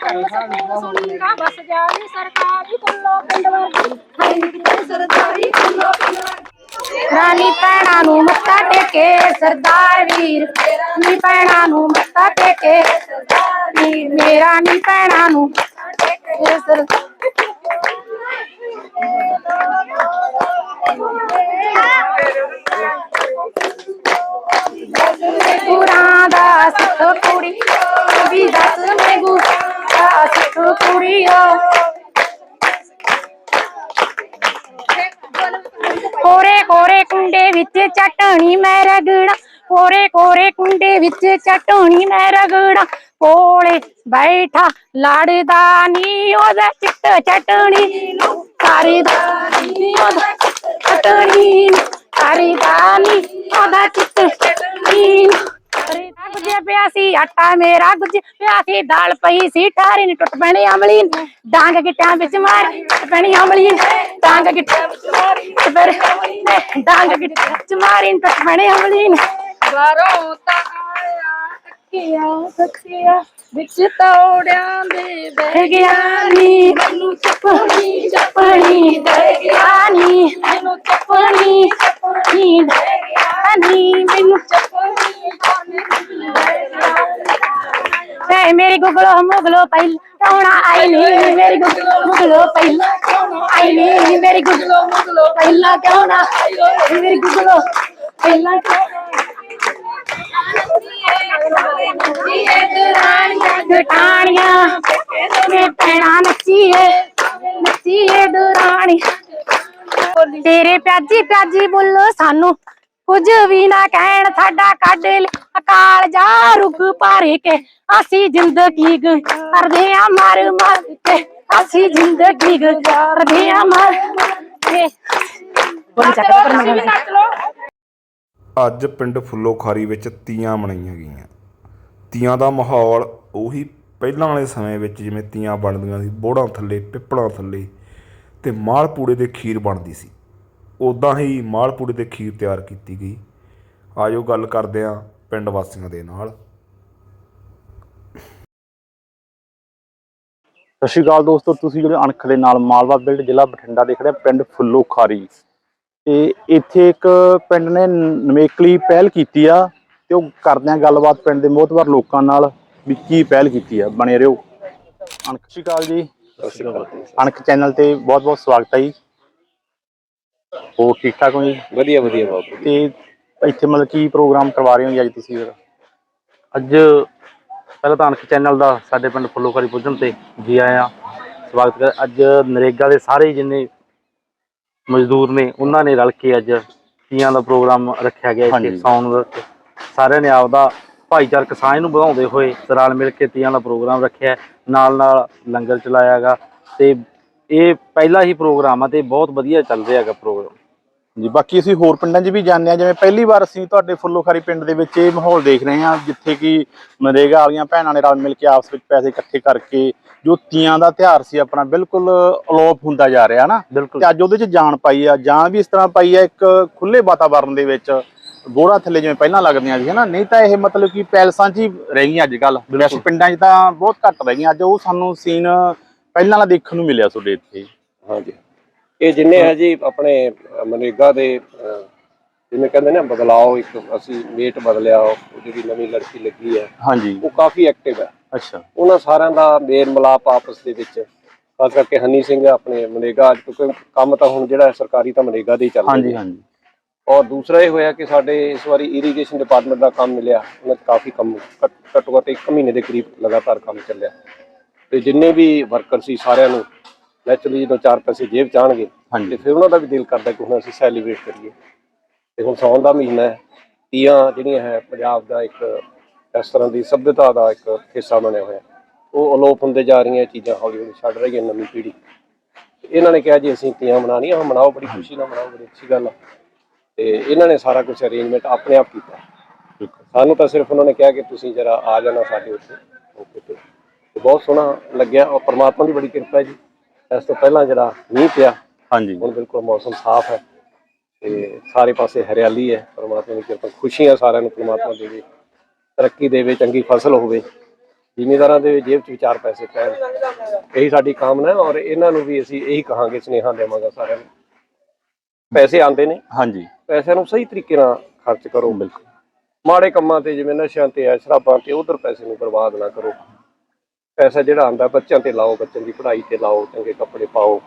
ਕਰੇ ਸਭ ਸੁਣੀਂਦਾ ਬਸ ਜਾਣੀ ਸਰਕਾਰੀ ਕੁੱਲੋ ਪਿੰਡ ਵਰਗੀ ਹਾਈ ਕਿਤੇ ਸਰਦਾਰੀ ਕੁੱਲੋ ਪਿੰਡ ਵਰਗੀ ਰਾਣੀ ਭੈਣਾਂ ਨੂੰ ਮੱਥਾ ਟੇਕੇ ਸਰਦਾਰ ਵੀਰ। ਨੀ ਭੈਣਾਂ ਨੂੰ ਮੱਥਾ ਟੇਕੇ ਸਰਦਾਰ ਵੀਰ। ਮੇਰਾ ਨੀ ਭੈਣਾਂ ਨੂੰ ਮੱਥਾ ਟੇਕੇ ਸਰਦਾਰ ਗੁਰਾਂ ਦਾ ਸਿੱਖ ਕੁੜੀ ਵੀ ਦੱਸ ਮੈਂ ਗੁਰਾਂ ਸਿੱਖ ਕੁੜੀਓ ਕੋਰੇ ਕੋਰੇ ਕੁੰਡੇ ਵਿੱਚ ਚਟਣੀ ਮੈਂ ਰਗੜਾ ਕੋਰੇ ਕੋਰੇ ਕੁੰਡੇ ਵਿੱਚ ਚਟਣੀ ਮੈਂ ਰਗੜਾ ਕੋਲੇ ਬੈਠਾ ਲੜਦਾ ਨੀ ਉਹਦਾ ਚਿੱਟ ਚਟਣੀ ਨੂੰ। ਕਰਦਾ ਨੀ ਉਹਦਾ ਚਟਣੀ ਨੂੰ। ਕਰਦਾ ਨੀ ਉਹਦਾ ਚਿੱਟ ਚਟਣੀ ਨੂੰ ਕਰਦਾ ਗੁੱਜੇ ਪਿਆ ਸੀ ਆਟਾ ਮੇਰਾ ਗੁੱਜੇ ਪਿਆ ਸੀ ਦਾਲ ਪਈ ਸੀ ਠਾਰੀ ਨੀ ਟੁੱਟ ਪੈਣੀ ਅਮਲੀ। ਡਾਂਗ ਗਿੱਟਿਆਂ ਵਿੱਚ ਮਾਰ ਟੁੱਟ ਪੈਣੀ ਅਮਲੀ। ਡਾਂਗ ਗਿੱਟਿਆਂ ਵਿੱਚ ਮਾਰੀ ਨੇ। ਡਾਂਗ ਗਿੱਟਿਆਂ ਵਿੱਚ ਮਾਰੀ ਟੁੱਟ ਪੈਣੀ ਅਮਲੀ। ਬਾਹਰੋਂ ਤਾਂ ਆਇਆ ਟੱਕਿਆ ਸੱਚਿਆ ਵਿੱਚ ਤੋੜਿਆਂ ਦੇ ਬਹਿ ਗਿਆ ਨੀ ਮੈਨੂੰ ਚੱਪਣੀ ਗੁਗਲੋ ਮੁਗਲੋ ਪਹਿਲਾਂ ਕੌਣਾ ਆਈ ਨੀ ਮੇਰੀ ਗੁਗਲੋ ਮੁਗਲੋ ਪਹਿਲਾਂ ਕੌਣਾ ਆਈ ਨੀ ਮੇਰੀ ਗੁਗਲੋ ਮੁਗਲੋ ਪਹਿਲਾਂ ਕੌਣਾ ਆਈ ਨੀ ਮੇਰੀ ਗੁਗਲੋ ਪਹਿਲਾਂ ਗਟਾਣੀਆਂ ਤੇ ਪੈਣਾ ਨੱਚੀਏ ਨੱਚੀਏ ਦੁਰਾਣੀ ਤੇਰੇ ਪਿਆਜੀ ਪਿਆਜੀ ਬੋਲੋ ਸਾਨੂੰ। ਕੁਝ ਵੀ ਨਾ ਕਹਿਣ ਸਾਡਾ ਕੱਢ ਅਕਾਲ ਜਾ ਰੁਗ ਭਾਰੇ ਕੇ। ਅਸੀਂ ਜ਼ਿੰਦਗੀ ਗੁਜ਼ਾਰਦੇ ਆ ਮਰ ਮਰ ਕੇ। ਅਸੀਂ ਜ਼ਿੰਦਗੀ ਗੁਜ਼ਾਰਦੇ ਆ ਮਰ ਮਰ ਕੇ। ਬੋਲੀ ਚੱਕ ਪਰ ਮੰਗਣਾ ਅੱਜ ਪਿੰਡ ਫੁੱਲੋ ਖਾਰੀ ਵਿੱਚ ਤੀਆਂ ਮਨਾਈਆਂ ਗਈਆਂ। ਤੀਆਂ ਦਾ ਮਾਹੌਲ ਉਹੀ ਪਹਿਲਾਂ ਵਾਲੇ ਸਮੇਂ ਵਿੱਚ ਜਿਵੇਂ ਤੀਆਂ ਬਣਦੀਆਂ ਸੀ ਬੋੜਾਂ ਥੱਲੇ ਪਿੱਪਲਾਂ ਥੱਲੇ ਤੇ ਮਾਲਪੂੜੇ ਦੇ ਖੀਰ ਬਣਦੀ ਸੀ। ਉਦਾਂ ਹੀ ਮਾਲਪੂੜੇ ਦੇ ਖੀਰ ਤਿਆਰ ਕੀਤੀ ਗਈ। ਆਜੋ ਗੱਲ ਕਰਦੇ ਆਂ ਪਿੰਡ ਵਾਸੀਆਂ ਦੇ ਨਾਲ। ਸਤਿ ਸ਼੍ਰੀ ਅਕਾਲ ਦੋਸਤੋ ਤੁਸੀਂ ਜਿਹੜੇ ਅਣਖ ਦੇ ਨਾਲ ਮਾਲਵਾ ਬਿਲਡ ਜ਼ਿਲ੍ਹਾ ਬਠਿੰਡਾ ਦੇਖ ਰਹੇ ਹੋ, ਪਿੰਡ ਫੁੱਲੋ ਖਾਰੀ ਤੇ ਇੱਥੇ ਇੱਕ ਪਿੰਡ ਨੇ ਨਵੇਕਲੀ ਪਹਿਲ ਕੀਤੀ ਆ ਤੇ ਉਹ ਕਰਦੇ ਆ ਗੱਲਬਾਤ ਪਿੰਡ ਦੇ ਮੋਹਤਵਰ ਲੋਕਾਂ ਨਾਲ ਵੀ ਕੀ ਪਹਿਲ ਕੀਤੀ ਆ। ਬਣੇ ਰਹੋ। ਅਣਖ ਸਤਿ ਸ਼੍ਰੀ ਅਕਾਲ ਜੀ। ਅਣਖ ਚੈਨਲ ਤੇ ਬਹੁਤ ਬਹੁਤ ਸਵਾਗਤ ਹੈ ਜੀ। ਹੋਰ ਠੀਕ ਠਾਕ ਹੋ ਜੀ? ਵਧੀਆ ਵਧੀਆ ਬਾਬੂ ਤੇ ਇੱਥੇ ਮਤਲਬ ਕੀ ਪ੍ਰੋਗਰਾਮ ਕਰਵਾ ਰਹੇ ਹੋ ਜੀ ਅੱਜ ਤੁਸੀਂ ਫਿਰ? ਅੱਜ ਪਹਿਲਾਂ ਤਾਂ ਅਣਖ ਚੈਨਲ ਦਾ ਸਾਡੇ ਪਿੰਡ ਫੁੱਲੋਕਾਰੀ ਪੁੱਜਣ ਤੇ ਜੀ ਆਇਆਂ। ਸਵਾਗਤ ਕਰ ਅੱਜ ਨਰੇਗਾ ਦੇ ਸਾਰੇ ਜਿੰਨੇ ਮਜ਼ਦੂਰ ਨੇ ਉਹਨਾਂ ਨੇ ਰਲ ਕੇ ਅੱਜ ਤੀਆਂ ਦਾ ਪ੍ਰੋਗਰਾਮ ਰੱਖਿਆ ਗਿਆ ਇੱਥੇ। ਸਾਉਣ ਦਾ। ਸਾਰਿਆਂ ਨੇ ਆਪਦਾ ਭਾਈਚਾਰਕ ਸਾਂਝ ਨੂੰ ਵਧਾਉਂਦੇ ਹੋਏ ਰਲ ਮਿਲ ਕੇ ਤੀਆਂ ਦਾ ਪ੍ਰੋਗਰਾਮ ਰੱਖਿਆ। ਨਾਲ ਨਾਲ ਲੰਗਰ ਚਲਾਇਆਗਾ ਤੇ ਇਹ ਪਹਿਲਾ ਹੀ ਪ੍ਰੋਗਰਾਮ ਆ ਤੇ ਬਹੁਤ ਵਧੀਆ ਚੱਲ ਰਿਹਾ ਹੈਗਾ ਪ੍ਰੋਗਰਾਮ। ਜੀ ਬਾਕੀ ਅਸੀਂ ਹੋਰ ਪਿੰਡਾਂ 'ਚ ਵੀ ਜਾਂਦੇ ਆ ਜਿਵੇਂ ਪਹਿਲੀ ਵਾਰ ਅਸੀਂ ਤੁਹਾਡੇ ਫੁੱਲੋਖਾਰੀ ਪਿੰਡ ਦੇ ਵਿੱਚ ਇਹ ਮਾਹੌਲ ਦੇਖ ਰਹੇ ਹਾਂ ਜਿੱਥੇ ਕਿ ਨਰੇਗਾ ਵਾਲੀਆਂ ਭੈਣਾਂ ਨੇ ਰਲ ਮਿਲ ਕੇ ਆਪਸ ਵਿੱਚ ਪੈਸੇ ਇਕੱਠੇ ਕਰਕੇ ਜੋ ਤੀਆਂ ਦਾ ਤਿਉਹਾਰ ਸੀ ਆਪਣਾ ਬਿਲਕੁਲ ਅਲੋਪ ਹੁੰਦਾ ਜਾ ਰਿਹਾ ਨਾ। ਤੇ ਅੱਜ ਉਹਦੇ 'ਚ ਜਾਨ ਪਾਈ ਆ ਜਾਨ ਵੀ ਇਸ ਤਰ੍ਹਾਂ ਪਾਈ ਆ ਇੱਕ ਖੁੱਲੇ ਵਾਤਾਵਰਣ ਦੇ ਵਿੱਚ ਬੋੜਾ ਥੱਲੇ ਜਿਵੇਂ ਪਹਿਲਾਂ ਲੱਗਦੀਆਂ ਸੀ ਹਨਾ? ਨਹੀਂ ਤਾਂ ਇਹ ਮਤਲਬ ਕਿ ਪੈਲਸਾਂ 'ਚ ਹੀ ਰਹਿ ਗਈਆਂ ਅੱਜ ਕੱਲ ਵੈਸੇ ਪਿੰਡਾਂ 'ਚ ਤਾਂ ਬਹੁਤ ਘੱਟ ਰਹਿ ਗਈਆਂ ਅੱਜ ਉਹ ਸਾਨੂੰ ਸੀਨ ਪਹਿਲਾਂ ਵਾਲਾ ਦੇਖਣ ਨੂੰ ਮਿਲਿਆ ਤੁਹਾਡੇ ਇੱਥੇ ਹਾਂਜੀ। ਇਹ ਜਿੰਨੇ ਹੈ ਜੀ ਆਪਣੇ ਅ, ਮਨਰੇਗਾ ਦੇ ਜਿਵੇਂ ਕਹਿੰਦੇ ਨੇ ਬਦਲਾਓ ਇੱਕ ਅਸੀਂ ਮੇਟ ਬਦਲਿਆ ਉਹ ਜਿਹੜੀ ਨਵੀਂ ਲੜਕੀ ਲੱਗੀ ਹੈ ਹਾਂਜੀ। ਉਹ ਕਾਫੀ ਐਕਟਿਵ ਹੈ। ਅੱਛਾ। ਉਹਨਾਂ ਸਾਰਿਆਂ ਦਾ ਮੇਲ ਮਿਲਾਪ ਆਪਸ ਦੇ ਵਿੱਚ ਖਾਸ ਕਰਕੇ ਹਨੀ ਸਿੰਘ ਆਪਣੇ ਮਨਰੇਗਾ ਕਿਉਂਕਿ ਕੰਮ ਤਾਂ ਹੁਣ ਜਿਹੜਾ ਸਰਕਾਰੀ ਤਾਂ ਮਨਰੇਗਾ ਦੇ ਹੀ ਚੱਲ ਹਾਂਜੀ ਹਾਂਜੀ। ਔਰ ਦੂਸਰਾ ਇਹ ਹੋਇਆ ਕਿ ਸਾਡੇ ਇਸ ਵਾਰੀ ਇਰੀਗੇਸ਼ਨ ਡਿਪਾਰਟਮੈਂਟ ਦਾ ਕੰਮ ਮਿਲਿਆ ਉਹਨਾਂ 'ਚ ਕਾਫੀ ਕੰਮ ਘੱਟ- ਘੱਟੋ ਘੱਟ ਇੱਕ ਮਹੀਨੇ ਦੇ ਕਰੀਬ ਲਗਾਤਾਰ ਕੰਮ ਚੱਲਿਆ। ਤੇ ਜਿੰਨੇ ਵੀ ਵਰਕਰ ਸੀ ਸਾਰਿਆਂ ਨੂੰ ਨੈਚੁਰਲੀ ਜਦੋਂ ਚਾਰ ਪੈਸੇ ਜੇਬ ਚ ਹਾਂਜੀ। ਤੇ ਫਿਰ ਉਹਨਾਂ ਦਾ ਵੀ ਦਿਲ ਕਰਦਾ ਕਿ ਹੁਣ ਅਸੀਂ ਸੈਲੀਬ੍ਰੇਟ ਕਰੀਏ। ਤੇ ਹੁਣ ਸਾਉਣ ਦਾ ਮਹੀਨਾ ਹੈ ਤੀਆਂ ਜਿਹੜੀਆਂ ਹੈ ਪੰਜਾਬ ਦਾ ਇੱਕ ਇਸ ਤਰ੍ਹਾਂ ਦੀ ਸਭਿਅਤਾ ਦਾ ਇੱਕ ਹਿੱਸਾ ਬਣਿਆ ਹੋਇਆ। ਉਹ ਅਲੋਪ ਹੁੰਦੇ ਜਾ ਰਹੀਆਂ ਚੀਜ਼ਾਂ ਹੌਲੀ ਹੌਲੀ ਛੱਡ ਰਹੀ ਹੈ ਨਵੀਂ ਪੀੜ੍ਹੀ। ਇਹਨਾਂ ਨੇ ਕਿਹਾ ਜੀ ਅਸੀਂ ਤੀਆਂ ਮਨਾਉਣੀਆਂ ਹਾਂ ਮਨਾਓ ਬੜੀ ਖੁਸ਼ੀ ਨਾਲ ਮਨਾਓ ਬੜੀ ਅੱਛੀ ਗੱਲ ਆ। ਤੇ ਇਹਨਾਂ ਨੇ ਸਾਰਾ ਕੁਝ ਅਰੇਂਜਮੈਂਟ ਆਪਣੇ ਆਪ ਕੀਤਾ। ਸਾਨੂੰ ਤਾਂ ਸਿਰਫ ਉਹਨਾਂ ਨੇ ਕਿਹਾ ਕਿ ਤੁਸੀਂ ਜਰਾ ਆ ਜਾਣਾ ਸਾਡੇ ਉੱਤੇ ਤੇ ਬਹੁਤ ਸੋਹਣਾ ਲੱਗਿਆ ਔਰ ਪ੍ਰਮਾਤਮਾ ਦੀ ਬੜੀ ਕਿਰਪਾ ਹੈ ਜੀ। ਇਸ ਤੋਂ ਪਹਿਲਾਂ ਜਿਹੜਾ ਮੀਂਹ ਪਿਆ ਹਾਂਜੀ। ਹੁਣ ਬਿਲਕੁਲ ਮੌਸਮ ਸਾਫ਼ ਹੈ ਤੇ ਸਾਰੇ ਪਾਸੇ ਹਰਿਆਲੀ ਹੈ। ਪ੍ਰਮਾਤਮਾ ਦੀ ਕਿਰਪਾ ਖੁਸ਼ੀਆਂ ਸਾਰਿਆਂ ਨੂੰ ਪ੍ਰਮਾਤਮਾ ਦੇਵੇ ਤਰੱਕੀ ਦੇਵੇ ਚੰਗੀ ਫਸਲ ਹੋਵੇ। ਜ਼ਿਮੀਂਦਾਰਾਂ ਦੇ ਜੇਬ 'ਚ ਵਿਚਾਰ ਪੈਸੇ ਪੈਣ। ਇਹੀ ਸਾਡੀ ਕਾਮਨਾ ਹੈ ਔਰ ਇਹਨਾਂ ਨੂੰ ਵੀ ਅਸੀਂ ਇਹੀ ਕਹਾਂਗੇ ਸੁਨੇਹਾ ਦੇਵਾਂਗਾ ਸਾਰਿਆਂ ਨੂੰ। ਪੈਸੇ ਆਉਂਦੇ ਨੇ। ਹਾਂਜੀ। ਪੈਸਿਆਂ ਨੂੰ ਸਹੀ ਤਰੀਕੇ ਨਾਲ ਖਰਚ ਕਰੋ। ਬਿਲਕੁਲ। ਮਾੜੇ ਕੰਮਾਂ ਤੇ ਜਿਵੇਂ ਨਸ਼ਿਆਂ ਤੇ ਆ ਸ਼ਰਾਬਾਂ ਤੇ ਉਧਰ ਪੈਸੇ ਨੂੰ ਬਰਬਾਦ ਨਾ ਕਰੋ। ਪੈਸਾ ਜਿਹੜਾ ਆਂਦਾ ਬੱਚਿਆਂ ਤੇ ਲਾਓ ਬੱਚਿਆਂ ਦੀ ਪੜ੍ਹਾਈ ਤੇ ਲਾਓ ਚੰਗੇ ਕੱਪੜੇ ਪਾਓ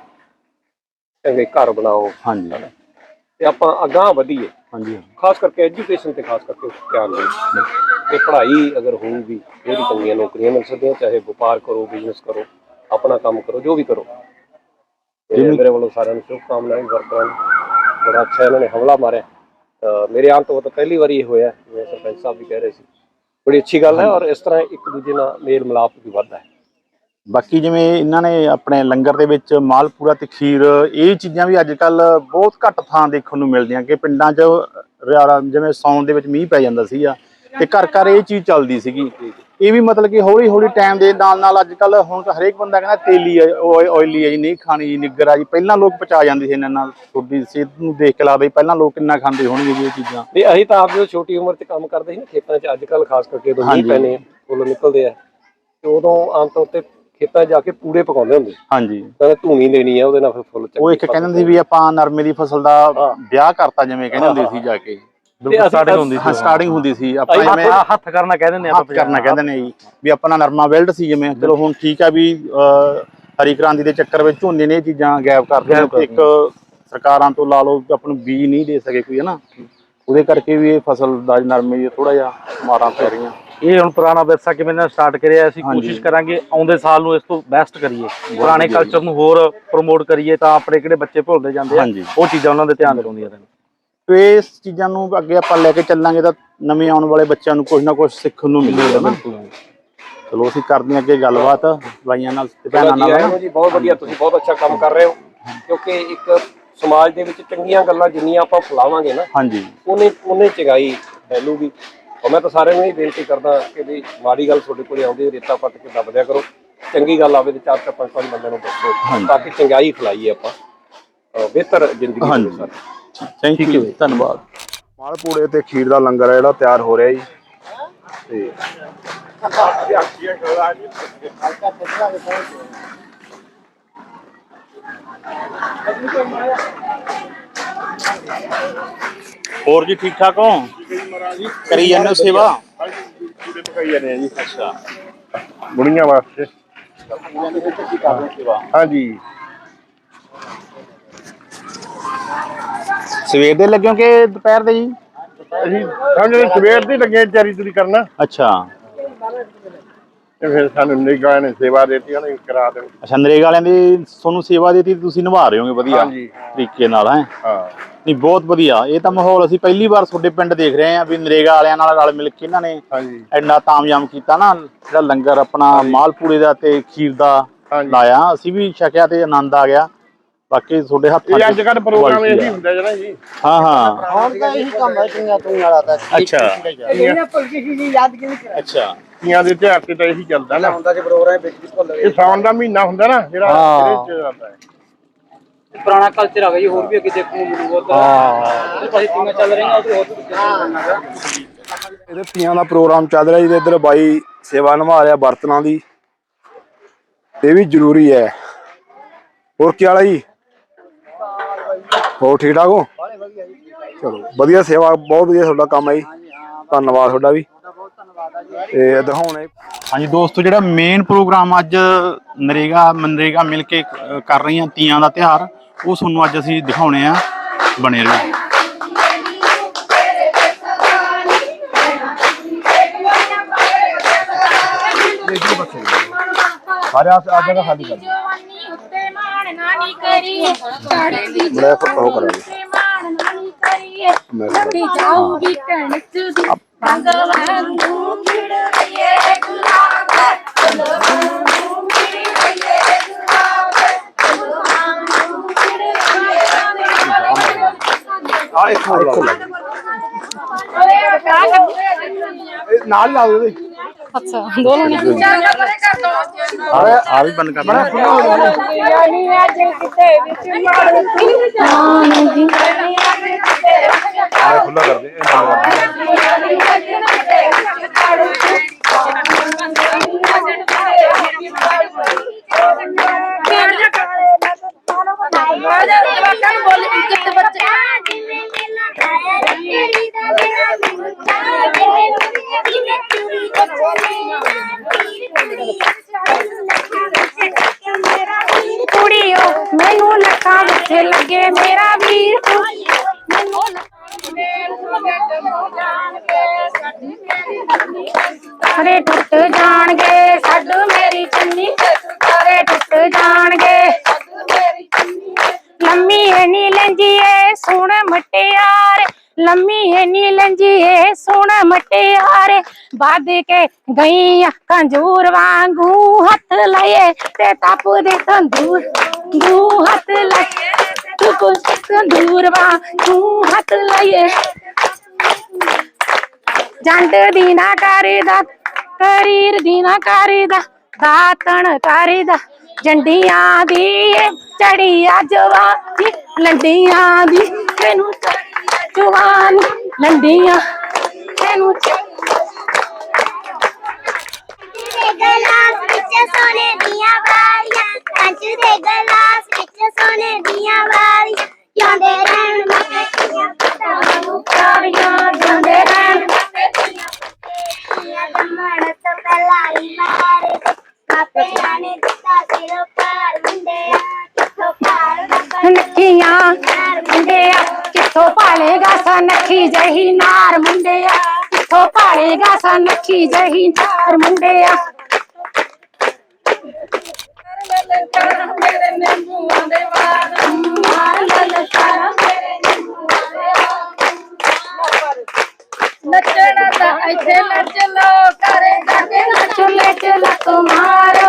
ਚੰਗੇ ਘਰ ਬਣਾਓ। ਹਾਂਜੀ। ਤੇ ਆਪਾਂ ਅਗਾਂਹ ਵਧੀਏ। ਹਾਂਜੀ ਖਾਸ ਕਰਕੇ ਐਜੂਕੇਸ਼ਨ ਤੇ ਖਾਸ ਕਰਕੇ ਧਿਆਨ ਦਿਓ ਤੇ ਪੜ੍ਹਾਈ ਅਗਰ ਹੋਊਗੀ ਜਿਹੜੀ ਚੰਗੀਆਂ ਨੌਕਰੀਆਂ ਮਿਲ ਸਕਦੀਆਂ ਚਾਹੇ ਵਪਾਰ ਕਰੋ ਬਿਜ਼ਨਸ ਕਰੋ ਆਪਣਾ ਕੰਮ ਕਰੋ ਜੋ ਵੀ ਕਰੋ। ਤੇ ਮੇਰੇ ਵੱਲੋਂ ਸਾਰਿਆਂ ਨੂੰ ਸ਼ੁਭਕਾਮਨਾਵਾਂ ਵਰਕਰਾਂ ਨੂੰ। ਬੜਾ ਅੱਛਾ ਇਹਨਾਂ ਨੇ ਹਮਲਾ ਮਾਰਿਆ। ਮੇਰੇ ਆਉਣ ਤੋਂ ਤਾਂ ਪਹਿਲੀ ਵਾਰੀ ਇਹ ਹੋਇਆ ਜਿਵੇਂ ਸਰਪੰਚ ਸਾਹਿਬ ਵੀ ਕਹਿ ਰਹੇ ਸੀ। ਬੜੀ ਅੱਛੀ ਗੱਲ ਹੈ ਔਰ ਇਸ ਤਰ੍ਹਾਂ ਇੱਕ ਦੂਜੇ ਨਾਲ ਮੇਲ ਮਿਲਾਪ ਵੀ ਵੱਧਦਾ ਹੈ। ਬਾਕੀ ਜਿਵੇਂ ਇਹਨਾਂ ਨੇ ਆਪਣੇ ਲੰਗਰ ਦੇ ਵਿੱਚ ਮਾਲਪੂਰਾ ਤੇ ਖੀਰ ਇਹ ਚੀਜ਼ਾਂ ਵੀ ਅੱਜ ਕੱਲ ਬਹੁਤ ਘੱਟ ਥਾਂ ਦੇਖਣ ਨੂੰ ਮਿਲਦੀਆਂ ਕਿ ਪਿੰਡਾਂ 'ਚ ਜਿਵੇਂ ਸੌਣ ਦੇ ਵਿੱਚ ਮੀਂਹ ਪੈ ਜਾਂਦਾ ਸੀਗਾ ਤੇ ਘਰ ਘਰ ਇਹ ਚੀਜ਼ ਚੱਲਦੀ ਸੀਗੀ। ਇਹ ਵੀ ਮਤਲਬ ਕਿ ਹੌਲੀ ਹੌਲੀ ਟਾਈਮ ਦੇ ਨਾਲ ਨਾਲ ਅੱਜ ਕੱਲ ਹੁਣ ਤਾਂ ਹਰੇਕ ਬੰਦਾ ਕਹਿੰਦਾ ਤੇਲੀ ਹੈ ਆਇਲੀ ਹੈ ਜੀ ਨਹੀਂ ਖਾਣੀ ਜੀ ਨਿੱਗਰ ਆ ਜੀ। ਪਹਿਲਾਂ ਲੋਕ ਪਚਾ ਜਾਂਦੇ ਸੀ ਇਹਨਾਂ ਨਾਲ ਤੁਹਾਡੀ ਸਿਹਤ ਨੂੰ ਦੇਖ ਕੇ ਲੱਗਦਾ ਜੀ ਪਹਿਲਾਂ ਲੋਕ ਕਿੰਨਾ ਖਾਂਦੇ ਹੋਣਗੇ ਜੀ ਇਹ ਚੀਜ਼ਾਂ। ਤੇ ਅਸੀਂ ਤਾਂ ਆਪ ਜਦੋਂ ਛੋਟੀ ਉਮਰ 'ਚ ਕੰਮ ਕਰਦੇ ਸੀ ਨਾ ਖੇਤਾਂ 'ਚ ਅੱਜ ਕੱਲ ਖਾਸ ਕਰਕੇ ਜਦੋਂ ਮੀਂਹ। ਪੈਣੇ ਫੁੱਲ ਨਿਕਲਦੇ ਆ ਤੇ ਉਦੋਂ ਆਮ ਤੌਰ ਤੇ ਖੇਤਾਂ 'ਚ ਜਾ ਕੇ ਪੂੜੇ ਪਕਾਉਂਦੇ ਹੁੰਦੇ ਸੀ। ਹਾਂਜੀ। ਕਹਿੰਦੇ ਧੂਣੀ ਲੈਣੀ ਆ ਉਹਦੇ ਨਾਲ ਫਿਰ ਫੁੱਲ ਉਹ ਇੱਕ ਕਹਿੰਦੇ ਹੁੰਦੇ ਸੀ ਵੀ ਆਪਾਂ ਨਰਮੇ ਦੀ ਫਸਲ ਦਾ ਵਿਆਹ ਕਰਤਾ ਜਿਵੇਂ ਕਹਿੰਦੇ ਹੁੰਦੇ ਸੀ ਜਾ ਕੇ। ਬਿਲਕੁਲ ਸਟਾਰਟਿੰਗ ਹੁੰਦੀ ਹਾਂ ਸੀ ਸਟਾਰਟਿੰਗ ਹੁੰਦੀ ਸੀ। ਆਪਾਂ ਜਿਵੇਂ ਹੱਥ ਕਰਨਾ ਕਹਿ ਦਿੰਦੇ ਹੱਥ ਕਰਨਾ ਕਹਿੰਦੇ ਨੇ ਜੀ ਵੀ ਆਪਣਾ ਨਰਮਾ ਵੈਲਡ ਸੀ ਜਿਵੇਂ। ਚਲੋ ਹੁਣ ਠੀਕ ਆ ਵੀ ਹਰੀ ਕ੍ਰਾਂਤੀ ਦੇ ਚੱਕਰ ਵਿੱਚ ਝੋਨੇ ਨੇ ਇਹ ਚੀਜ਼ਾਂ ਗਾਇਬ ਕਰ ਦਿੱਤੀਆਂ। ਇੱਕ ਸਰਕਾਰਾਂ ਤੋਂ ਲਾ ਲਓ ਆਪਾਂ ਬੀਜ ਨਹੀਂ ਦੇ ਸਕੇ ਕੋਈ ਹਨਾ? ਉਹਦੇ ਕਰਕੇ ਵੀ ਇਹ ਫਸਲ ਦਾ ਨਰਮੇ ਦੀ ਥੋੜਾ ਜਿਹਾ ਮਾਰਾਂ ਪੈ ਰਹੀਆਂ। ਇਹ ਹੁਣ ਪੁਰਾਣਾ ਵਿਰਸਾ ਕਿਵੇਂ ਨਾਲ ਸਟਾਰਟ ਕਰਿਆ ਅਸੀਂ। ਕੋਸ਼ਿਸ਼ ਕਰਾਂਗੇ ਆਉਂਦੇ ਸਾਲ ਨੂੰ ਇਸ ਤੋਂ ਬੈਸਟ ਕਰੀਏ। ਪੁਰਾਣੇ ਕਲਚਰ ਨੂੰ ਹੋਰ ਪ੍ਰਮੋਟ ਕਰੀਏ ਤਾਂ ਆਪਣੇ ਕਿਹੜੇ ਬੱਚੇ ਭੁੱਲਦੇ ਜਾਂਦੇ ਆ। ਉਹ ਚੀਜ਼ਾਂ ਉਹਨਾਂ ਦੇ ਧਿਆਨ ਦਿਲਾਉਂਦੀਆਂ ਰਹਿਣ ਤੇ ਇਸ ਚੀਜ਼ਾਂ ਨੂੰ ਅੱਗੇ ਆਪਾਂ ਲੈ ਕੇ ਚੱਲਾਂਗੇ ਤਾਂ ਨਵੇਂ ਆਉਣ ਵਾਲੇ ਬੱਚਿਆਂ ਨੂੰ ਕੁਝ ਨਾ ਕੁਝ ਸਿੱਖਣ ਨੂੰ ਮਿਲੇਗਾ ਨਾ। ਚਲੋ ਅਸੀਂ ਕਰਦੇ ਹਾਂ ਅੱਗੇ ਗੱਲਬਾਤ। ਬਾਈਆਂ ਨਾਲ ਤੇ ਭੈਣਾਂ ਨਾਲ ਜੀ ਬਹੁਤ ਵਧੀਆ ਤੁਸੀਂ ਬਹੁਤ ਅੱਛਾ ਕੰਮ ਕਰ ਰਹੇ ਹੋ। ਕਿਉਂਕਿ ਇੱਕ ਸਮਾਜ ਦੇ ਵਿੱਚ ਚੰਗੀਆਂ ਗੱਲਾਂ ਜਿੰਨੀਆਂ ਆਪਾਂ ਫੈਲਾਵਾਂਗੇ ਨਾ ਹਾਂਜੀ। ਉਹਨੇ ਉਹਨੇ ਚੰਗਾਈ ਫੈਲੂਗੀ ਔਰ ਮੈਂ ਤਾਂ ਸਾਰਿਆਂ ਨੂੰ ਇਹ ਬੇਨਤੀ ਕਰਦਾ ਕਿ ਵੀ ਮਾੜੀ ਗੱਲ ਤੁਹਾਡੇ ਕੋਲੇ ਆਉਂਦੀ ਰੇਤਾ ਪੱਟ ਕੇ ਦੱਬ ਦਿਆ ਕਰੋ। ਚੰਗੀ ਗੱਲ ਆਵੇ ਤੇ ਚਾਰ ਚਾਰ ਪੰਜ ਪੰਜ ਬੰਦਿਆਂ ਨੂੰ ਦੱਸੋ ਤਾਂ ਕਿ ਚੰਗਾਈ ਫੈਲਾਈਏ ਆਪਾਂ। ਬਿਹਤਰ ਜ਼ਿੰਦਗੀ ਹਾਂਜੀ। ਦੇ ਥੈਂਕ ਯੂ ਧੰਨਵਾਦ। ਮਾਲਪੂੜੇ ਤੇ ਖੀਰ ਦਾ ਲੰਗਰ ਹੈ ਜਿਹੜਾ ਤਿਆਰ ਹੋ ਰਿਹਾ ਜੀ। ਤੇ ਹੋਰ ਜੀ ਠੀਕ ਠਾਕ ਹੋ? ਕਰੀ ਜਾਂਦੇ ਹੋ ਸੇਵਾ? ਪਕਾਈ ਜਾਂਦੇ ਆ ਜੀ। ਅੱਛਾ। ਬੁੜੀਆਂ ਵਾਸਤੇ। ਹਾਂਜੀ। ਸਵੇਰ ਦੇ ਲੱਗਿਓ ਕਿ ਦੁਪਹਿਰ ਦੇ ਜੀ? ਅਸੀਂ ਸਮਝਦੇ ਸਵੇਰ ਦੀ ਲੱਗੇ ਤਿਆਰੀ ਤੁਰੀ ਕਰਨਾ। ਅੱਛਾ। ਤੇ ਫਿਰ ਸਾਨੂੰ ਨਿਗਾਹ ਨੇ ਸੇਵਾ ਦਿੱਤੀ ਉਹਨੇ ਕਰਾ ਦੇ ਅੱਛਾ ਨਰੇਗਾ ਵਾਲਿਆਂ ਦੀ ਤੁਹਾਨੂੰ ਸੇਵਾ ਦਿੱਤੀ ਤੁਸੀਂ ਨਿਭਾ ਰਹੇ ਹੋਗੇ ਵਧੀਆ ਹਾਂਜੀ। ਤਰੀਕੇ ਨਾਲ ਹੈ? ਹਾਂ। ਨਹੀਂ ਬਹੁਤ ਵਧੀਆ। ਇਹ ਤਾਂ ਮਾਹੌਲ ਅਸੀਂ ਪਹਿਲੀ ਵਾਰ ਤੁਹਾਡੇ ਪਿੰਡ ਦੇਖ ਰਹੇ ਹਾਂ ਵੀ ਨਰੇਗਾ ਵਾਲਿਆਂ ਨਾਲ ਰਲ ਮਿਲ ਕੇ ਇਹਨਾਂ ਨੇ ਹਾਂਜੀ। ਇੰਨਾ ਤਾਮਯਾਮ ਕੀਤਾ ਨਾ ਜਿਹੜਾ ਲੰਗਰ ਆਪਣਾ ਮਾਲਪੂੜੇ ਦਾ ਤੇ ਖੀਰ ਦਾ ਹਾਂਜੀ। ਲਾਇਆ। ਅਸੀਂ ਵੀ ਛਕਿਆ ਤੇ ਆਨੰਦ ਆ ਗਿਆ। ਬਾਕੀ ਤੁਹਾਡੇ ਹੱਥਾਂ ਇਹ ਅੱਜ ਕੱਲ ਪ੍ਰੋਗਰਾਮ ਇਹੀ। ਹੁੰਦਾ ਜਣਾ ਜੀ। ਹਾਂ ਹਾਂ। ਹੁਣ ਤਾਂ ਇਹੀ ਕੰਮ ਹੈ ਚੰਗਾ ਤੂੰ ਵਾਲਾ ਤਾਂ ਅੱਛਾ। ਇਹਨੇ ਭੁਲਕੀ ਸੀ ਯਾਦ ਕਿਉਂ ਨਹੀਂ ਅੱਛਾ। ਤੀਆਂ ਦੇ ਤਿਉਹਾਰ ਤੇ ਤਾਂ ਇਹੀ ਚੱਲਦਾ ਨਾ। ਹੁੰਦਾ ਜੇ ਪ੍ਰੋਗਰਾਮ ਵਿੱਚ ਵੀ ਭੁੱਲ ਇਹ ਸਾਉਣ ਦਾ ਮਹੀਨਾ ਹੁੰਦਾ ਨਾ ਜਿਹੜਾ ਹਾਂ। ਇਹਦੇ ਚ ਆਉਂਦਾ ਹੈ। ਪੁਰਾਣਾ ਕਲਚਰ ਆ ਗਿਆ ਜੀ ਹੋਰ ਵੀ ਅੱਗੇ ਦੇਖਣ ਨੂੰ ਮਿਲੂਗਾ ਤਾਂ ਹਾਂ। ਉਹਦੇ ਪਾਸੇ ਟੀਮਾਂ ਚੱਲ ਰਹੀਆਂ ਉਧਰ ਹੋਰ ਵੀ ਚੱਲਣਾਗਾ ਇਹਦੇ ਤੀਆਂ ਦਾ ਪ੍ਰੋਗਰਾਮ ਚੱਲ ਰਿਹਾ ਜੀ ਤੇ ਇੱਧਰ ਬਾਈ ਸੇਵਾ ਨਿਭਾ ਰਿਹਾ ਬਰਤਨਾਂ ਦੀ। ਇਹ ਵੀ ਜ਼ਰੂਰੀ ਹੈ। ਹੋਰ ਕੀ ਹੈ ਜੀ? ਹੋਰ ਠੀਕ ਠਾਕ ਹੋ? ਚਲੋ ਵਧੀਆ ਸੇਵਾ ਬਹੁਤ ਵਧੀਆ ਤੁਹਾਡਾ ਕੰਮ ਹੈ ਜੀ। ਧੰਨਵਾਦ ਤੁਹਾਡਾ ਵੀ। ਤੇ ਦਿਖਾਉਣੇ ਹਾਂਜੀ ਦੋਸਤੋ ਜਿਹੜਾ ਮੇਨ ਪ੍ਰੋਗਰਾਮ ਅੱਜ ਨਰੇਗਾ ਮਨਰੇਗਾ ਮਿਲ ਕੇ ਕਰ ਰਹੀਆਂ ਤੀਆਂ ਦਾ ਤਿਉਹਾਰ ਉਹ ਤੁਹਾਨੂੰ ਅੱਜ ਅਸੀਂ ਦਿਖਾਉਣੇ ਆ ਬਣੇ ਰਹੋ। ਸਾਰੇ ਆ ਜਗ੍ਹਾ ਖਾਲੀ ਕਰ ਨਾਲ ਹੀ ਲਾ ਦਿਓ ਇਹਦੇ ਅੱਛਾ ਦੋਨੋਂ ਨਹੀਂ ਆ ਆ ਵੀ ਬੰਦ ਕਰ ਦੇਣਾ ਯਾਨੀ ਅੱਜ ਕਿਤੇ ਵਿੱਚ ਮਾਰ ਜਾਨ ਦੀ ਆ ਖੁੱਲਾ ਕਰ ਦੇ ਇਹ ਬੰਦ ਕਰ ਦੇ ਸਾਰੇ ਟੁੱਟ ਜਾਣਗੇ। ਛੱਡ ਮੇਰੀ ਚੁੰਨੀ ਸਾਰੇ ਟੁੱਟ ਜਾਣਗੇ। ਲੰਮੀ ਏ ਨੀ ਲੰਜੀਏ ਸੁਣ ਮਟਿਆਰ। ਲੰਮੀ ਏ ਨੀ ਲੰਜੀਏ ਸੁਣ ਮਟਿਆਰ। ਵੱਧ ਕੇ ਗਈ ਕੰਜੂਰ ਵਾਂਗੂ ਹੱਥ ਲਏ ਤੇ ਤਪਦੇ ਤੰਦੂਰ ਦੂ ਹੱਥ ਲਏ ਤੂੰ ਕੁਛ ਤੰਦੂਰ ਵਾਂਗੂ ਹੱਥ ਲਏ ਜੰਡ ਦੀ ਨਾ ਕਰਦਾ ਕਰੀਰ ਦੀ ਨਾ ਕਰਦਾ, ਦਾਤਣ ਕਰਦਾ। ਜੰਡੀਆਂ ਦੀ ਚੜੀ ਜਵਾਨੀ, ਲੰਡੀਆਂ ਦੀ ਤੈਨੂੰ ਜਵਾਨ, ਲੰਡੀਆਂ ਤੈਨੂੰ ਗਲਾਸ ਵਿੱਚ ਸੋਨੇ ਦੀਆਂ ਵਾਲੀਆਂ ਕੰਚ ਦੇ ਗਲਾਸ ਵਿੱਚ ਸੋਨੇ ਦੀਆਂ ਵਾਲੀਆਂ ਜਾਂਦੇ ਰਹਿਣ ਮੱਕੇ ਦੀਆਂ ਪਤਾਵਾਂ ਨੂੰ ਕਾਰੀਆਂ ਜਾਂਦੇ ਰਹਿਣ ਦੀਆਂ ਜੰਮਣ ਤੋਂ ਪਹਿਲਾਂ ਹੀ ਮਾਰੇ ਮਾਪਿਆਂ ਨੇ ਦਿੱਤਾ ਸਿਰੋਂ ਪਾਰ ਮੁੰਡਿਆ ਕਿੱਥੋਂ ਪਾਰ ਲੱਭਣ ਨੱਖੀਆਂ ਮੁੰਡਿਆ ਕਿੱਥੋਂ ਪਾਲੇਗਾ ਸਾ ਨੱਖੀ ਜਹੀ ਨਾਰ ਮੁੰਡਿਆ ਕਿੱਥੋਂ ਪਾਲੇਗਾ ਸਾ ਨੱਖੀ ਜਹੀ ਨਾਰ ਮੁੰਡਿਆ ਨੱਚਣਾ ਤਾਂ ਇੱਥੇ ਨੱਚ ਲੋ ਕਰੇ ਜਾਗੇ ਨੱਚਲੇ ਚ ਲੱਕ ਮਾਰੋ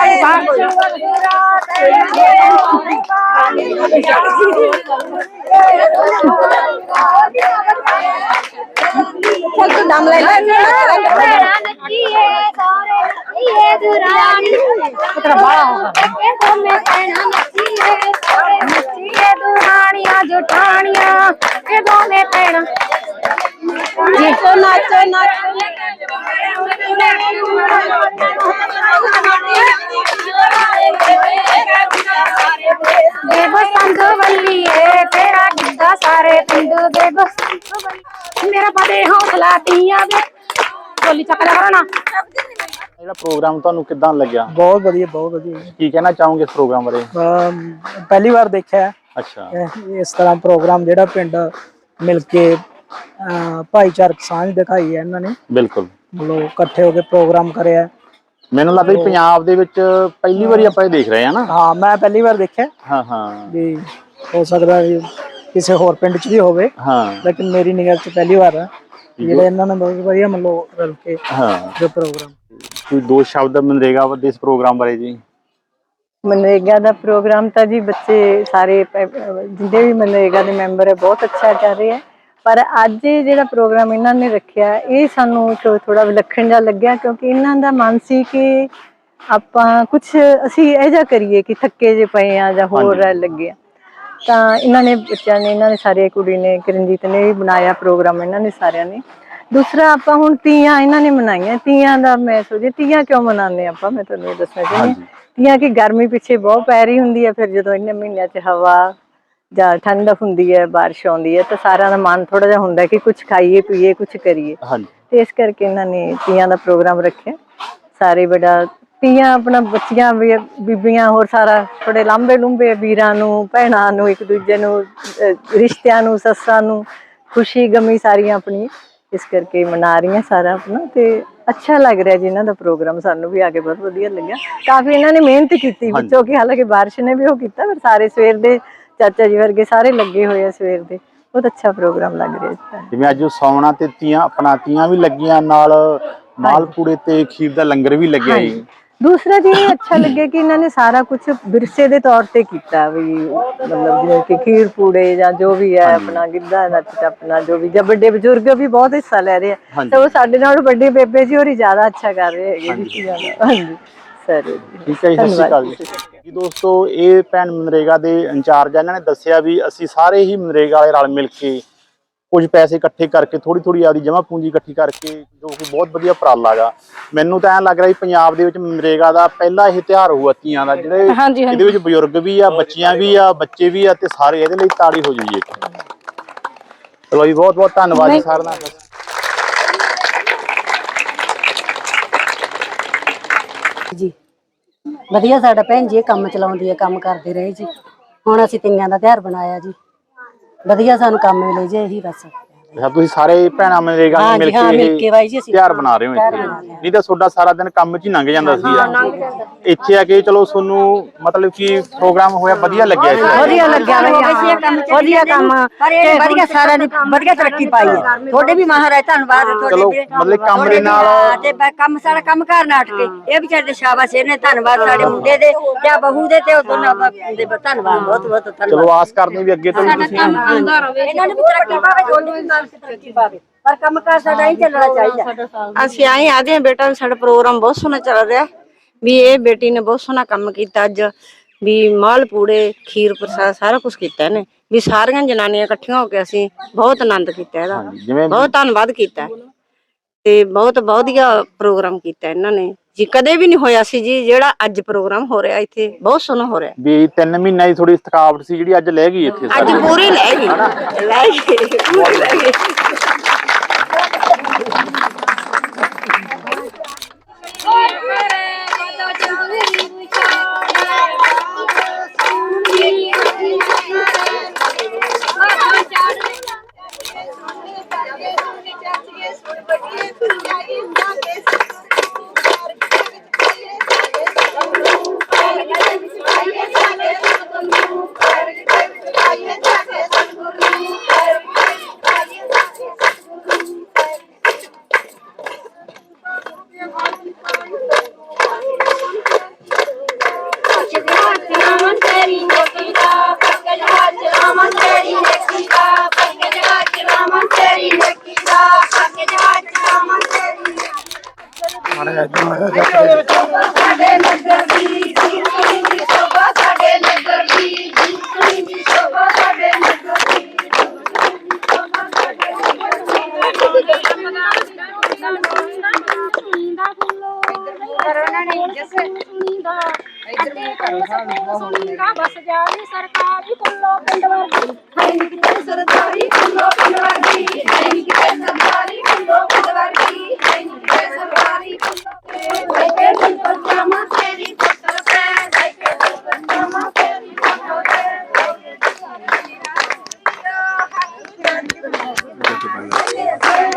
ਵਾਲਾ ਵੀਰਾ ਦੀ ਚੱਲ ਤੂੰ ਦਮ ਲੈ ਲੈ। ਭੈਣਾਂ ਇਹ ਦੋਨੇ ਦੋਨੇ ਭੈਣਾਂ ਨਾਚੋ ਨਾਚੋ। ਦੇ ਬਸੰਤ ਵੱਲੀਏ ਤੇਰਾ ਗਿੱਧਾ ਸਾਰੇ ਪਿੰਡ ਦੇ ਬਸੰਤ ਵੱਲੀ ਮੇਰਾ ਪਦੇ ਹੌਸਲਾ ਤੀਆਂ ਦੇ। ਬੋਲੀ ਚੱਕ ਲਿਆ ਕਰੋ ਨਾ ਜਿਹੜਾ ਪ੍ਰੋਗਰਾਮ ਤੁਹਾਨੂੰ ਕਿੱਦਾਂ ਲੱਗਿਆ? ਬਹੁਤ ਵਧੀਆ ਬਹੁਤ ਵਧੀਆ। ਕੀ ਕਹਿਣਾ ਚਾਹੋਗੇ ਇਸ ਪ੍ਰੋਗਰਾਮ ਬਾਰੇ? ਅਮ ਪਹਿਲੀ ਵਾਰ ਦੇਖਿਆ। ਹੈ ਅੱਛਾ। ਇਹ- ਇਸ ਤਰ੍ਹਾਂ ਪ੍ਰੋਗਰਾਮ ਜਿਹੜਾ ਪਿੰਡ ਮਿਲ ਕੇ ਭਾਈਚਾਰਕ ਸਾਂਝ ਦਿਖਾਈ ਹੈ ਇਹਨਾਂ ਨੇ। ਬਿਲਕੁਲ। ਮਤਲਬ ਇਕੱਠੇ ਹੋ ਕੇ ਪ੍ਰੋਗਰਾਮ ਕਰਿਆ ਹੈ। ਮੈਨੂੰ ਲੱਗਦਾ ਵੀ ਪੰਜਾਬ ਦੇ ਵਿੱਚ ਪਹਿਲੀ ਵਾਰੀ ਆਪਾਂ ਇਹ ਦੇਖ ਰਹੇ ਹਾਂ ਨਾ। ਹਾਂ ਮੈਂ ਪਹਿਲੀ ਵਾਰ ਦੇਖਿਆ। ਹਾਂ ਹਾਂ। ਵੀ ਹੋ ਸਕਦਾ ਵੀ ਕਿਸੇ ਹੋਰ ਪਿੰਡ 'ਚ ਵੀ ਹੋਵੇ। ਹਾਂ। ਲੇਕਿਨ ਮੇਰੀ ਨਿਗਾਹ 'ਚ ਪਹਿਲੀ ਵਾਰ ਹੈ। ਜਿਹੜੇ ਇਹਨਾਂ ਨੇ ਬਹੁਤ ਵਧੀਆ ਮਤਲਬ ਰਲ ਕੇ ਹਾਂ। ਜੋ ਪ੍ਰੋਗਰਾਮ। ਕੋਈ ਦੋ ਸ਼ਬਦ ਮਨਰੇਗਾ ਦੇ ਇਸ ਪ੍ਰੋਗਰਾਮ ਬਾਰੇ ਜੀ? ਮਨਰੇਗਾ ਦਾ ਪ੍ਰੋਗਰਾਮ ਤਾਂ ਜੀ ਬੱਚੇ ਸਾਰੇ ਜਿੰਨੇ ਵੀ ਮਨਰੇਗਾ ਦੇ ਮੈਂਬਰ ਹੈ ਬਹੁਤ ਅੱਛਾ ਕਰ ਰਹੇ ਹੈ। ਪਰ ਅੱਜ ਇਹ ਜਿਹੜਾ ਪ੍ਰੋਗਰਾਮ ਇਹਨਾਂ ਨੇ ਰੱਖਿਆ ਇਹ ਸਾਨੂੰ ਥੋੜਾ ਵਿਲੱਖਣ ਜਿਹਾ ਲੱਗਿਆ ਕਿਉਂਕਿ ਇਹਨਾਂ ਦਾ ਮਨ ਸੀ ਕਿ ਆਪਾਂ ਕੁਝ ਅਸੀਂ ਇਹ ਜਿਹਾ ਕਰੀਏ ਕਿ ਥੱਕੇ ਜੇ ਪਏ ਆ ਜਾਂ ਹੋਰ। ਲੱਗੇ ਆ ਤਾਂ ਇਹਨਾਂ ਨੇ ਬੱਚਿਆਂ ਨੇ ਇਹਨਾਂ ਨੇ ਸਾਰੇ ਕੁੜੀ ਨੇ ਕਿਰਨਜੀਤ ਨੇ ਵੀ ਬਣਾਇਆ ਪ੍ਰੋਗਰਾਮ ਇਹਨਾਂ ਨੇ ਸਾਰਿਆਂ ਨੇ। ਦੂਸਰਾ ਆਪਾਂ ਹੁਣ ਤੀਆਂ ਇਹਨਾਂ ਨੇ ਮਨਾਈਆਂ। ਤੀਆਂ ਦਾ ਮੈਂ ਸੋਚਿਆ ਤੀਆਂ ਕਿਉਂ ਮਨਾਉਂਦੇ ਆਪਾਂ? ਮੈਂ ਤੁਹਾਨੂੰ ਦੱਸਣਾ ਚਾਹੁੰਦੀ ਹਾਂ ਤੀਆਂ ਕਿ ਗਰਮੀ ਪਿੱਛੇ ਬਹੁਤ ਪੈ ਰਹੀ ਹੁੰਦੀ ਹੈ ਫਿਰ ਜਦੋਂ ਇੰਨੇ ਮਹੀਨਿਆਂ 'ਚ ਹਵਾ ਜਾਂ ਠੰਡ ਹੁੰਦੀ ਹੈ ਬਾਰਿਸ਼ ਆਉਂਦੀ ਹੈ ਤਾਂ ਸਾਰਿਆਂ ਦਾ ਮਨ ਥੋੜਾ ਜਿਹਾ ਹੁੰਦਾ ਕਿ ਕੁਝ ਖਾਈਏ ਪੀਏ ਕੁਝ ਕਰੀਏ। ਹਾਂਜੀ। ਤੇ ਇਸ ਕਰਕੇ ਇਹਨਾਂ ਨੇ ਤੀਆਂ ਦਾ ਪ੍ਰੋਗਰਾਮ ਰੱਖਿਆ। ਸਾਰੇ ਬੜਾ ਤੀਆਂ ਆਪਣਾ ਬੱਚੀਆਂ ਵੀ ਬੀਬੀਆਂ ਹੋਰ ਸਾਰਾ ਥੋੜੇ ਲਾਂਬੇ ਲੁੰਬੇ ਵੀਰਾਂ ਨੂੰ ਭੈਣਾਂ ਨੂੰ ਇੱਕ ਦੂਜੇ ਨੂੰ ਰਿਸ਼ਤਿਆਂ ਨੂੰ ਸੱਸਾਂ ਨੂੰ ਖੁਸ਼ੀ ਗਮੀ ਸਾਰੀਆਂ ਆਪਣੀ ਇਸ ਕਰਕੇ ਮਨਾ ਰਹੀਆਂ ਸਾਰਾ ਆਪਣਾ ਤੇ ਅੱਛਾ ਲੱਗ ਰਿਹਾ ਜੀ ਇਹਨਾਂ ਦਾ ਪ੍ਰੋਗਰਾਮ ਸਾਨੂੰ ਵੀ ਆ ਕੇ ਬਹੁਤ ਵਧੀਆ ਲੱਗਿਆ। ਕਾਫੀ ਇਹਨਾਂ ਨੇ ਮਿਹਨਤ ਕੀਤੀ ਵਿੱਚੋਂ ਕਿ ਹਾਲਾਂਕਿ ਬਾਰਿਸ਼ ਨੇ ਵੀ ਉਹ ਕੀਤਾ ਪਰ ਸਾਰੇ ਸਵੇਰ ਦੇ ਚਾਚਾ ਜੀ ਵਰਗੇ ਸਾਰੇ ਲੱਗੇ ਹੋਏ ਆ ਸਵੇਰ ਦੇ। ਬਹੁਤ ਅੱਛਾ ਪ੍ਰੋਗਰਾਮ ਲੱਗ ਰਿਹਾ ਜੀ। ਜਿਵੇਂ ਅੱਜ ਸੌਣਾ ਤੇ ਤੀਆਂ ਆਪਣਾ ਤੀਆਂ ਵੀ ਲੱਗੀਆਂ ਨਾਲ ਮਾਲਪੂੜੇ ਤੇ ਖੀਰ ਦਾ ਲੰਗਰ ਵੀ ਲੱਗਿਆ ਜੀ। ਦੂਸਰਾ ਜੀ ਇਹ ਅੱਛਾ ਲੱਗਿਆ ਕਿ ਇਹਨਾਂ ਨੇ ਸਾਰਾ ਕੁਝ ਵਿਰਸੇ ਦੇ ਤੌਰ ਤੇ ਕੀਤਾ ਵੀ ਮਤਲਬ ਜਿਵੇਂ ਕਿ ਖੀਰ ਪੂੜੇ ਜਾਂ ਜੋ ਵੀ ਹੈ ਆਪਣਾ ਗਿੱਧਾ ਨੱਚ ਆਪਣਾ ਜੋ ਵੀ ਜਾਂ ਵੱਡੇ ਬਜ਼ੁਰਗ ਵੀ ਬਹੁਤ ਹਿੱਸਾ ਲੈ ਰਹੇ ਆ। ਤਾਂ ਉਹ ਸਾਡੇ ਨਾਲ ਵੱਡੇ ਬੇਬੇ ਜੀ ਹੋਰੀ ਜ਼ਿਆਦਾ ਅੱਛਾ ਕਰ ਰਹੇ ਹੈਗੇ ਜੀ ਜ਼ਿਆਦਾ। ਹਾਂਜੀ। ਸਰ ਠੀਕ ਹੈ ਜੀ ਸਤਿ ਸ਼੍ਰੀ ਅਕਾਲ ਜੀ। ਦੋਸਤੋ ਇਹ ਭੈਣ ਮਨਰੇਗਾ ਦੇ ਇੰਚਾਰਜ ਇਹਨਾਂ ਨੇ ਦੱਸਿਆ ਵੀ ਅਸੀਂ ਸਾਰੇ ਹੀ ਮਨਰੇਗਾ ਵਾਲੇ ਰਲ ਮਿਲ ਕੇ ਕੁਝ ਪੈਸੇ ਇਕੱਠੇ ਕਰਕੇ ਥੋੜੀ ਥੋੜੀ ਆਪਦੀ ਜਮ੍ਹਾਂ ਪੂੰਜੀ ਇਕੱਠੀ ਕਰਕੇ ਜੋ ਕਿ ਬਹੁਤ ਵਧੀਆ ਉਪਰਾਲਾ ਗਾ। ਮੈਨੂੰ ਤਾਂ ਐਂ ਲੱਗ ਰਿਹਾ ਵੀ ਪੰਜਾਬ ਦੇ ਵਿੱਚ ਨਰੇਗਾ ਦਾ ਪਹਿਲਾ ਇਹ ਤਿਉਹਾਰ ਹੋਊਗਾ ਤੀਆਂ ਦਾ ਜਿਹੜੇ ਹਾਂਜੀ, ਹਾਂਜੀ। ਇਹਦੇ ਵਿੱਚ ਬਜ਼ੁਰਗ ਵੀ ਆ ਬੱਚੀਆਂ ਵੀ ਆ ਬੱਚੇ ਵੀ ਆ ਤੇ ਸਾਰੇ ਇਹਦੇ ਲਈ ਤਾੜੀ ਹੋ ਜਾਈਏ। ਚਲੋ ਜੀ ਬਹੁਤ ਬਹੁਤ ਧੰਨਵਾਦ ਜੀ ਸਾਰਿਆਂ ਦਾ। ਜੀ। ਵਧੀਆ ਸਾਡਾ ਭੈਣ ਜੀ ਇਹ ਕੰਮ ਚਲਾਉਂਦੀ ਹੈ ਕੰਮ ਕਰਦੇ ਰਹੇ ਜੀ। ਹੁਣ ਅਸੀਂ ਤੀਆਂ ਦਾ ਤਿਉਹਾਰ ਬਣਾਇਆ ਜੀ। ਵਧੀਆ ਸਾਨੂੰ ਕੰਮ ਮਿਲੇ ਜੇ ਇਹੀ ਬਸ। ਅੱਛਾ ਤੁਸੀਂ ਸਾਰੇ ਭੈਣਾਂ ਹਾਂ ਨਾਲ ਹਾਂ, ਮਿਲ ਕੇ ਬਾਈ ਜੀ ਅਸੀਂ ਤਿਉਹਾਰ ਬਣਾ ਰਹੇ ਹੋ ਇੱਥੇ। ਹਾਂ। ਨਹੀਂ ਤਾਂ ਤੁਹਾਡਾ ਸਾਰਾ ਦਿਨ ਕੰਮ 'ਚ ਹੀ ਲੰਘ ਜਾਂਦਾ ਸੀ ਇੱਥੇ ਆ ਕੇ ਚਲੋ ਤੁਹਾਨੂੰ ਮਤਲਬ ਕਿ ਪ੍ਰੋਗਰਾਮ ਹੋਇਆ ਵਧੀਆ ਲੱਗਿਆ ਇੱਥੇ? ਵਧੀਆ ਲੱਗਿਆ ਬਈ ਵਧੀਆ ਕੰਮ ਤੇ ਵਧੀਆ ਸਾਰਿਆਂ ਦੀ ਵਧੀਆ ਤਰੱਕੀ ਪਾਈ ਹੈ ਤੁਹਾਡੇ ਵੀ ਮਹਾਰਾਜ ਧੰਨਵਾਦ ਤੁਹਾਡੇ ਚਲੋ ਵੀ। ਮਤਲਬ ਕੰਮ ਦੇ ਨਾਲ ਤੇ ਬ- ਕੰਮ ਸਾਰਾ ਕੰਮ ਘਰ ਨਾ ਅਟਕੇ। ਇਹ ਵਿਚਾਰੇ ਦੇ ਸ਼ਾਬਾਸ਼ ਇਹਨੇ ਧੰਨਵਾਦ ਸਾਡੇ ਮੁੰਡੇ ਦੇ ਤੇ ਆਹ ਬਹੂ ਦੇ ਤੇ ਉਹ ਦੋਨਾਂ ਦਾ ਧੰਨਵਾਦ ਬਹੁਤ ਬਹੁਤ ਧੰਨਵਾਦ। ਚਲੋ ਆਸ ਕਰਦੇ ਹਾਂ ਵੀ ਅੱਗੇ ਤੋਂ ਵੀ ਤੁਸੀਂ ਇਹਨਾਂ ਨੂੰ ਵੀ ਤਰੱਕੀ ਪਾਵੇ ਤੁਹਾਡੀ ਵੀ ਮਾਨਸਿਕ ਤਰੱਕੀ ਪਾਵੇ ਪਰ ਕੰਮ ਕਾਰ ਸਾਡਾ ਹੀ ਚੱਲਣਾ ਚਾਹੀਦਾ। ਅਸੀਂ ਆਏ ਆਦੇ ਹਾਂ ਬੇਟਾ ਸਾਡਾ ਪ੍ਰੋਗਰਾਮ ਬਹੁਤ ਸੋਹਣਾ ਚੱਲ ਰਿਹਾ। ਵੀ ਇਹ ਬੇਟੀ ਨੇ ਬਹੁਤ ਸੋਹਣਾ ਕੰਮ ਕੀਤਾ ਅੱਜ। ਵੀ ਮਾਲ ਪੂੜੇ ਖੀਰ ਪ੍ਰਸਾਦ ਸਾਰਾ ਕੁਝ ਕੀਤਾ ਇਹਨੇ। ਵੀ ਸਾਰੀਆਂ ਜਨਾਨੀਆਂ ਇਕੱਠੀਆਂ ਹੋ ਕੇ ਅਸੀਂ ਬਹੁਤ ਆਨੰਦ ਕੀਤਾ ਇਹਦਾ। ਬਹੁਤ ਧੰਨਵਾਦ ਕੀਤਾ। ਤੇ ਬਹੁਤ ਵਧੀਆ ਪ੍ਰੋਗਰਾਮ ਕੀਤਾ ਇਹਨਾਂ ਨੇ। ਜੀ ਕਦੇ ਵੀ ਨਹੀਂ ਹੋਇਆ ਸੀ ਜੀ ਜਿਹੜਾ ਅੱਜ ਪ੍ਰੋਗਰਾਮ ਹੋ ਰਿਹਾ ਇੱਥੇ ਬਹੁਤ ਸੋਹਣਾ ਹੋ ਰਿਹਾ। ਵੀ ਤਿੰਨ ਮਹੀਨਿਆਂ ਦੀ ਥੋੜੀ ਥਕਾਵਟ ਸੀ ਜਿਹੜੀ ਅੱਜ ਲੈ ਗਈ ਇੱਥੇ ਅੱਜ ਪੂਰੀ ਲੈ ਗਈ। ਲੈ ਗਈ ਪੂਰੀ ਲੈ ਗਈ। Yeah.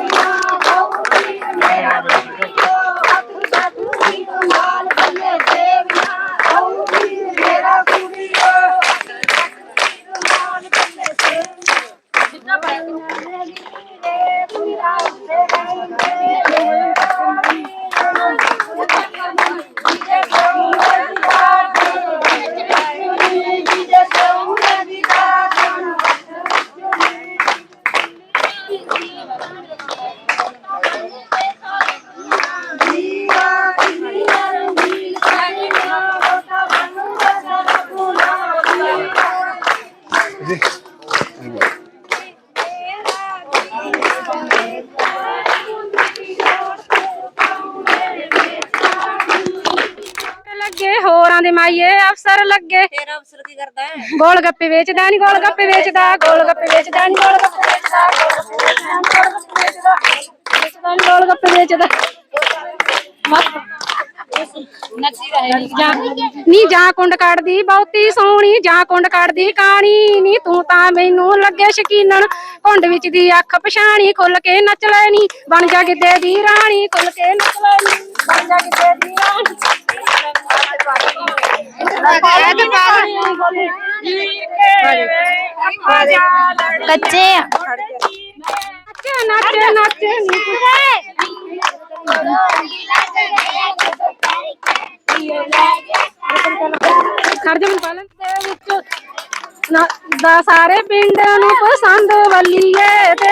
ਲੱਗੇ ਹੋਰਾਂ ਦੇ ਮਾਈਏ ਅਫਸਰ ਲੱਗੇ ਤੇਰਾ ਅਫਸਰ ਕੀ ਕਰਦਾ ਹੈ ਗੋਲ ਗੱਪੇ ਵੇਚਦਾ ਨਹੀਂ ਗੋਲ ਗੱਪੇ ਵੇਚਦਾ ਗੋਲ ਗੱਪੇ ਵੇਚਦਾ ਨਹੀਂ ਗੋਲ ਗੱਪੇ ਵੇਚਦਾ ਵੇਚਦਾ ਗੋਲ ਗੱਪੇ ਵੇਚਦਾ ਨੀ ਜਾਂ ਕੁੰਡ ਕੱਢਦੀ ਬਹੁਤੀ ਸੋਹਣੀ ਜਾਂ ਕੁੰਡ ਕੱਢਦੀ ਕਾਣੀ। ਨੀ ਤੂੰ ਤਾਂ ਮੈਨੂੰ ਲੱਗੇ ਸ਼ਕੀਨਣ ਕੁੰਡ ਵਿੱਚ ਦੀ ਅੱਖ ਪਛਾਣੀ ਖੁੱਲ ਕੇ ਨੱਚ ਲੈਣੀ। ਬਣ ਜਾ ਗਿੱਧੇ ਦੀ ਰਾਣੀ ਖੁੱਲ ਕੇ ਨੱਚ ਲੈਣੀ। ਬਣ ਜਾ ਗਿੱਧੇ ਦੀ ਰਾਣੀ। ਕੱਚੇ ਨੱਚ ਨੱਚ ਨੱਚ ਨੀ ਖੜ ਜਾ ਪਾਲਣ ਦੇ ਵਿੱਚ ਨਾ- ਦਾ ਸਾਰੇ ਪਿੰਡ ਨੂੰ ਪਸੰਦ ਵੱਲੀਏ ਤੇ